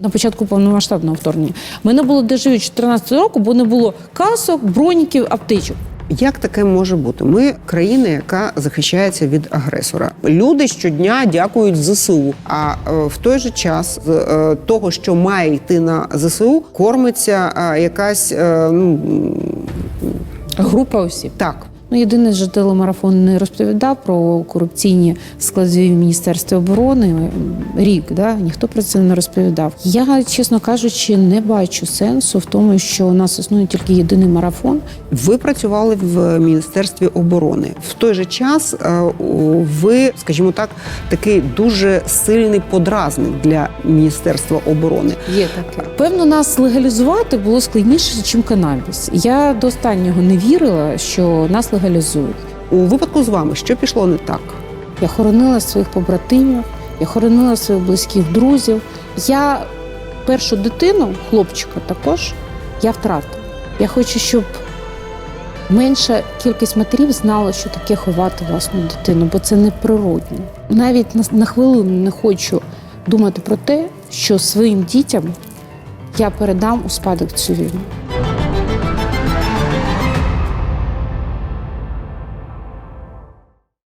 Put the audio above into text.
на початку повномасштабного вторгнення. Ми не було дежавю 14 року, бо не було касок, броніків, аптечок. Як таке може бути? Ми країна, яка захищається від агресора. Люди щодня дякують ЗСУ. А е, в той же час з е, того, що має йти на ЗСУ, кормиться е, якась ну Група осіб. так. Ну, єдине, що телемарафон не розповідав про корупційні складові в Міністерстві оборони рік. Да? Ніхто про це не розповідав. Я, чесно кажучи, не бачу сенсу в тому, що у нас існує тільки єдиний марафон. Ви працювали в міністерстві оборони. В той же час е, ви, скажімо так, такий дуже сильний подразник для міністерства оборони. Є таке. Певно, нас легалізувати було складніше, ніж канабіс. Я до останнього не вірила, що нас легалізують. У випадку з вами що пішло не так? Я хоронила своїх побратимів, я хоронила своїх близьких друзів. Я першу дитину, хлопчика також, я втратила. Я хочу, щоб менша кількість матерів знала, що таке ховати власну дитину, бо це неприродно. Навіть на, на хвилину не хочу думати про те, що своїм дітям я передам у спадок цю війну.